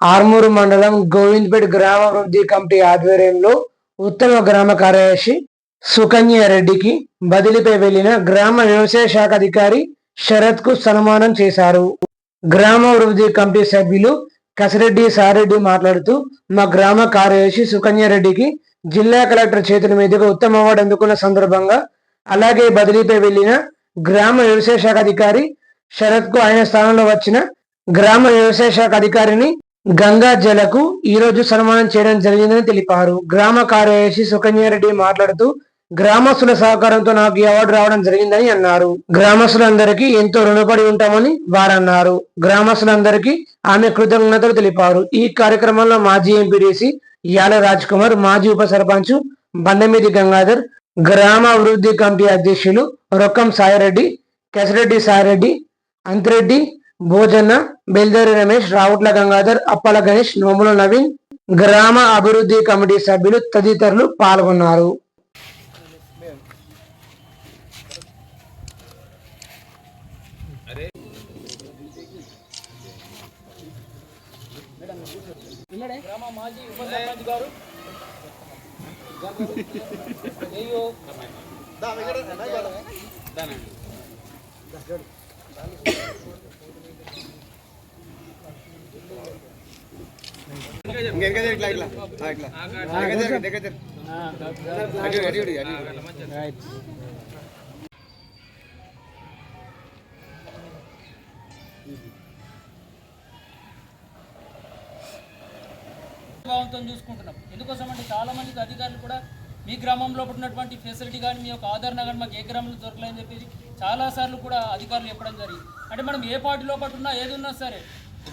ఆర్మూరు మండలం గోవింద్పేట గ్రామ అభివృద్ధి కమిటీ ఆధ్వర్యంలో ఉత్తమ గ్రామ కార్యదర్శి సుకన్య రెడ్డికి బదిలీపై వెళ్ళిన గ్రామ వ్యవసాయ శాఖ అధికారి శరత్కు సన్మానం చేశారు. గ్రామ అభివృద్ధి కమిటీ సభ్యులు కసిరెడ్డి సారెడ్డి మాట్లాడుతూ మా గ్రామ కార్యదర్శి సుకన్య రెడ్డికి జిల్లా కలెక్టర్ చేతుల మీదుగా ఉత్తమ అవార్డు అందుకున్న సందర్భంగా అలాగే బదిలీపై వెళ్ళిన గ్రామ వ్యవసాయ శాఖ అధికారి శరత్కు ఆయన స్థానంలో వచ్చిన గ్రామ వ్యవసాయ శాఖ అధికారిని గంగా జలకు ఈ రోజు సన్మానం చేయడం జరిగిందని తెలిపారు. గ్రామ కార్యదర్శి సుకన్యారెడ్డి మాట్లాడుతూ గ్రామస్తుల సహకారంతో నాకు ఈ అవార్డు రావడం జరిగిందని అన్నారు. గ్రామస్తులందరికీ ఎంతో రుణపడి ఉంటామని వారన్నారు. గ్రామస్తులందరికీ ఆమె కృతజ్ఞతలు తెలిపారు. ఈ కార్యక్రమంలో మాజీ ఎంపీడీసీ యాల రాజ్ కుమార్ మాజీ ఉప సర్పంచ్ బండమీది గంగాధర్ గ్రామ అభివృద్ధి కమిటీ అధ్యక్షులు రొక్కం సాయిరెడ్డి కెసిరెడ్డి సాయిరెడ్డి అంతిరెడ్డి భోజన్న బెల్దరి రమేష్ రావుట్ల గంగాధర్ అప్పల గణేష్ నోముల నవీన్ గ్రామ అభివృద్ధి కమిటీ సభ్యులు తదితరులు పాల్గొన్నారు. గ్రామ మాజీ ఉప సర్పంచ్ గారు ఇంకా ఇట్లా ఇట్లా ఇట్లా భావంతో చూసుకుంటున్నాం. ఎందుకోసం అంటే చాలా మందికి అధికారులు కూడా మీ గ్రామంలో ఉన్నటువంటి ఫెసిలిటీ కానీ మీ యొక్క ఆదరణ కానీ మాకు ఏ గ్రామంలో దొరకలేదని చెప్పేసి చాలా సార్లు కూడా అధికారులు చెప్పడం జరిగింది. అంటే మనం ఏ పార్టీలో పట్టున్నా ఏది ఉన్నా సరే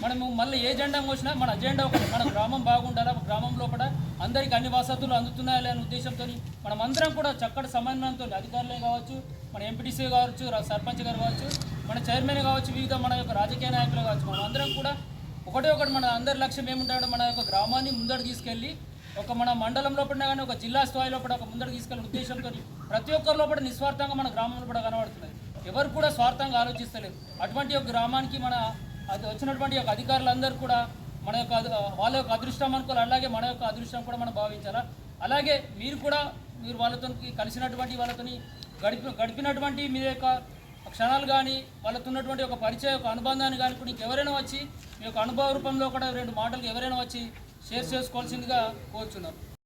మనము మళ్ళీ ఏ జెండా వచ్చినా మన అజెండా ఒకటి. మన గ్రామం బాగుండాలా? గ్రామం లోపల అందరికీ అన్ని వసతులు అందుతున్నాయా అనే ఉద్దేశంతో మనం అందరం కూడా చక్కటి సమన్వయంతో అధికారులే కావచ్చు మన ఎంపీటీసీ కావచ్చు సర్పంచ్ గారు కావచ్చు మన చైర్మన్ కావచ్చు వివిధ మన యొక్క రాజకీయ నాయకులు కావచ్చు మనం అందరం కూడా ఒకటే ఒకటి మన అందరి లక్ష్యం ఏముంటాడో మన యొక్క గ్రామాన్ని ముందడు తీసుకెళ్ళి ఒక మన మండలం లోపల కానీ ఒక జిల్లా స్థాయిలో ఒక ముందడు తీసుకెళ్ళిన ఉద్దేశంతో ప్రతి ఒక్కరిలో కూడా నిస్వార్థంగా మన గ్రామంలో కూడా కనబడుతున్నది ఎవరు కూడా స్వార్థంగా ఆలోచిస్తలేరు అటువంటి ఒక గ్రామానికి మన అది వచ్చినటువంటి ఒక అధికారులందరూ కూడా మన యొక్క వాళ్ళ యొక్క అదృష్టం అనుకోవాలి. అలాగే మన యొక్క అదృష్టం కూడా మనం భావించాలా? అలాగే మీరు కూడా మీరు వాళ్ళతో కలిసినటువంటి వాళ్ళతోని గడిపి గడిపినటువంటి మీ యొక్క క్షణాలు కానీ వాళ్ళతో ఉన్నటువంటి ఒక పరిచయ ఒక అనుబంధాన్ని కానీ ఇప్పుడు ఇంకెవరైనా వచ్చి మీ యొక్క అనుభవ రూపంలో కూడా రెండు మాటలు ఎవరైనా వచ్చి షేర్ చేసుకోవాల్సిందిగా కోరుచున్నాం.